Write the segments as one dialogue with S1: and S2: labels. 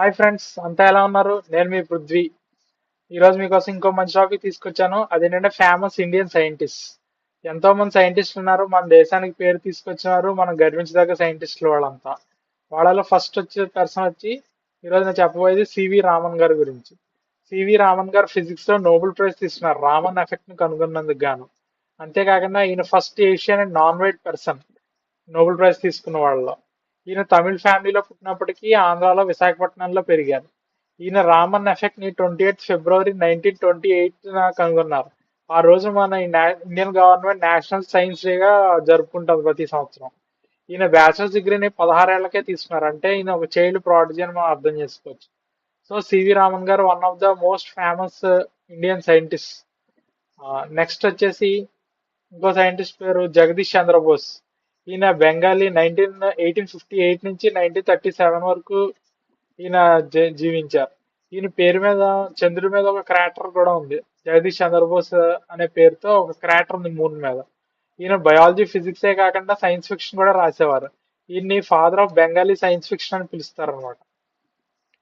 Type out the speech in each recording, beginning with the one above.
S1: Hi friends అంతా ఎలా ఉన్నారు? నేను మీ పృథ్వీ. ఈరోజు మీకోసం ఇంకో మంచి టాపిక్ తీసుకొచ్చాను. అదేంటంటే ఫేమస్ ఇండియన్ సైంటిస్ట్ ఎంతో మంది సైంటిస్టులు ఉన్నారు మన దేశానికి పేరు తీసుకొచ్చినారు మనం గర్వించదగ్గ సైంటిస్టులు వాళ్ళంతా. వాళ్ళలో ఫస్ట్ వచ్చే పర్సన్ వచ్చి ఈరోజు నేను చెప్పబోయేది సివి రామన్ గారి గురించి. సివి రామన్ గారు ఫిజిక్స్లో నోబెల్ ప్రైజ్ తీసుకున్నారు రామన్ ఎఫెక్ట్ని కనుగొన్నందుకు గాను. అంతేకాకుండా ఈయన first Asian and non white person Nobel prize తీసుకున్న వాళ్ళలో. ఈయన తమిళ ఫ్యామిలీలో పుట్టినప్పటికీ ఆంధ్రాలో విశాఖపట్నంలో పెరిగారు. ఈయన Raman ఎఫెక్ట్ని twenty eighth February nineteen twenty eight కనుగొన్నారు. ఆ రోజు మన ఇండియన్ గవర్నమెంట్ నేషనల్ సైన్స్ డేగా జరుపుకుంటుంది ప్రతి సంవత్సరం. ఈయన బ్యాచిలర్స్ డిగ్రీని పదహారేళ్ళకే తీసుకున్నారు. అంటే ఈయన ఒక చైల్డ్ ప్రాడజీ అని మనం అర్థం చేసుకోవచ్చు. సో సివి రామన్ గారు one of the most famous Indian scientist next వచ్చేసి ఇంకో సైంటిస్ట్ పేరు జగదీష్ చంద్రబోస్. ఈయన Bengali nineteen eighteen fifty eight నుంచి నైన్టీన్ థర్టీ సెవెన్ వరకు ఈయన జీవించారు. ఈయన పేరు మీద చంద్రుడి మీద ఒక క్రాటర్ కూడా ఉంది. జగదీష్ చంద్రబోస్ అనే పేరుతో ఒక క్రాటర్ ఉంది మూన్ మీద. ఈయన బయాలజీ ఫిజిక్సే కాకుండా సైన్స్ ఫిక్షన్ కూడా రాసేవారు. ఈయన్ని father of Bengali science fiction అని పిలుస్తారు అనమాట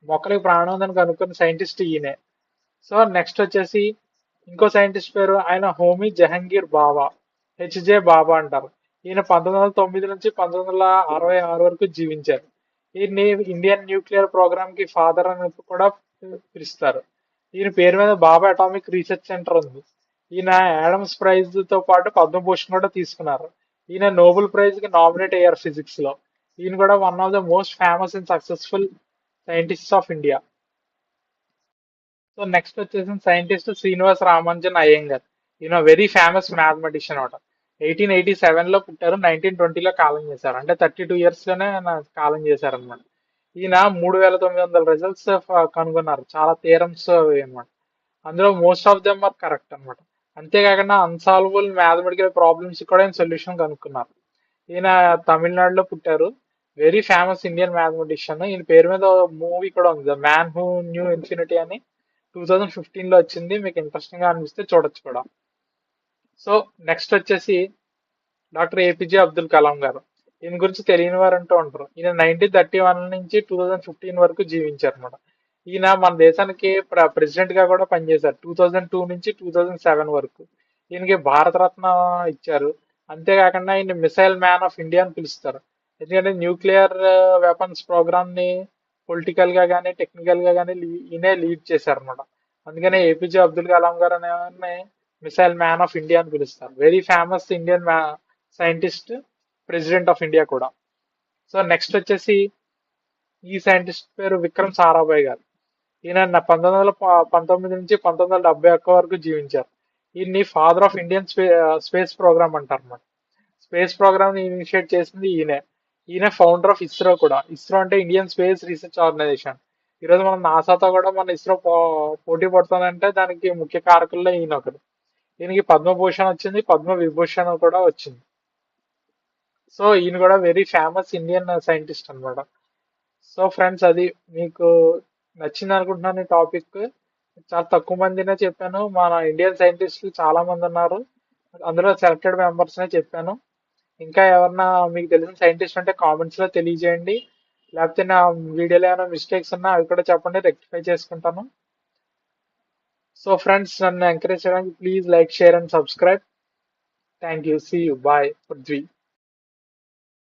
S1: మొక్కలకు ప్రాణం ఉందని కనుక్కున్న సైంటిస్ట్ ఈయనే. సో నెక్స్ట్ వచ్చేసి ఇంకో సైంటిస్ట్ పేరు ఆయన హోమీ జహంగీర్ బాబా హెచ్జే బాబా అంటారు. ఈయన పంతొమ్మిది వందల తొమ్మిది నుంచి పంతొమ్మిది వందల అరవై ఆరు వరకు జీవించారు. ఈయన్ని ఇండియన్ న్యూక్లియర్ ప్రోగ్రామ్కి ఫాదర్ అని కూడా పిలుస్తారు. ఈయన పేరు మీద బాబా అటామిక్ రీసెర్చ్ సెంటర్ ఉంది. ఈయన యాడమ్స్ ప్రైజ్తో పాటు పద్మభూషణ్ కూడా తీసుకున్నారు. ఈయన నోబెల్ ప్రైజ్కి నామినేట్ అయ్యారు ఫిజిక్స్లో. ఈయన కూడా one of the most famous and successful scientist of India so next వచ్చేసి సైంటిస్ట్ శ్రీనివాస్ రామానుజన్ అయ్యంగర్. ఈయన వెరీ ఫేమస్ మ్యాథమెటిషియన్ అవటం ఎయిటీన్ ఎయిటీ సెవెన్లో పుట్టారు నైన్టీన్ ట్వంటీలో కాలం చేశారు. అంటే థర్టీ టూ ఇయర్స్లోనే కాలం చేశారనమాట ఈయన మూడు వేల తొమ్మిది వందల రిజల్ట్స్ uh, కనుగొన్నారు. చాలా థియరమ్స్ అనమాట అందులో most of them are correct అనమాట అంతేకాకుండా అన్సాల్వబుల్ మ్యాథమెటికల్ ప్రాబ్లమ్స్ కూడా ఆయన సొల్యూషన్ కనుక్కున్నారు. ఈయన తమిళనాడులో పుట్టారు. వెరీ ఫేమస్ ఇండియన్ మ్యాథమెటిషియన్ ఈయన పేరు మీద మూవీ కూడా ఉంది. The man who knew infinity అని. టూ థౌజండ్ ఫిఫ్టీన్లో వచ్చింది. మీకు ఇంట్రెస్టింగ్గా అనిపిస్తే చూడొచ్చు కూడా. సో నెక్స్ట్ వచ్చేసి డాక్టర్ ఏపీజే అబ్దుల్ కలాం గారు. ఈయన గురించి తెలియని వారు అంటూ ఉంటారు. ఈయన నైన్టీన్ థర్టీ వన్ నుంచి టూ థౌజండ్ ఫిఫ్టీన్ వరకు జీవించారు అనమాట ఈయన మన దేశానికి ప్రెసిడెంట్గా కూడా పనిచేశారు. టూ థౌజండ్ టూ నుంచి టూ థౌజండ్ సెవెన్ వరకు. ఈయనకి భారతరత్న ఇచ్చారు. అంతేకాకుండా ఈయన మిసైల్ మ్యాన్ ఆఫ్ ఇండియా అని పిలుస్తారు. ఎందుకంటే న్యూక్లియర్ వెపన్స్ ప్రోగ్రామ్ని పొలిటికల్గా కానీ టెక్నికల్గా కానీ ఈయనే లీడ్ చేశారు అనమాట అందుకనే ఏపీజే అబ్దుల్ కలాం గారు అనే మిసైల్ మ్యాన్ ఆఫ్ ఇండియా అని పిలుస్తారు. Very famous Indian scientist president of India కూడా. సో నెక్స్ట్ వచ్చేసి ఈ సైంటిస్ట్ పేరు విక్రమ్ సారాభాయ్ గారు. ఈయన పంతొమ్మిది వందల ప- పంతొమ్మిది నుంచి పంతొమ్మిది వందల డెబ్బై ఒక్క వరకు జీవించారు. ఈయన్ని father of Indian space space program అంటారు అనమాట స్పేస్ ప్రోగ్రామ్ ఇనిషియేట్ చేసింది ఈయనే. ఈయన ఫౌండర్ ఆఫ్ ఇస్రో కూడా. ఇస్రో అంటే ఇండియన్ స్పేస్ రీసెర్చ్ ఆర్గనైజేషన్ ఈరోజు మనం నాసాతో కూడా మన ఇస్రో పో- పోటీ పడుతుందంటే దానికి ముఖ్య కారకుల్లో ఈయన ఒకరు ఈయనకి పద్మభూషణ్ వచ్చింది పద్మ విభూషణ్ కూడా వచ్చింది. సో ఈయన కూడా వెరీ ఫేమస్ ఇండియన్ సైంటిస్ట్ అన్నమాట. సో ఫ్రెండ్స్ అది మీకు నచ్చింది అనుకుంటున్నాను ఈ టాపిక్ చాలా తక్కువ మందినే చెప్పాను. మన ఇండియన్ సైంటిస్టులు చాలా మంది ఉన్నారు. అందులో సెలెక్టెడ్ మెంబర్స్నే చెప్పాను. ఇంకా ఎవరన్నా మీకు తెలిసిన సైంటిస్ట్ ఉంటే కామెంట్స్లో తెలియజేయండి. లేకపోతే నా వీడియోలో ఏమైనా మిస్టేక్స్ ఉన్నా అవి కూడా చెప్పండి రెక్టిఫై చేసుకుంటాను. So friends, and encourage please like, share and subscribe. Thank you. See you. Bye. Prithvi.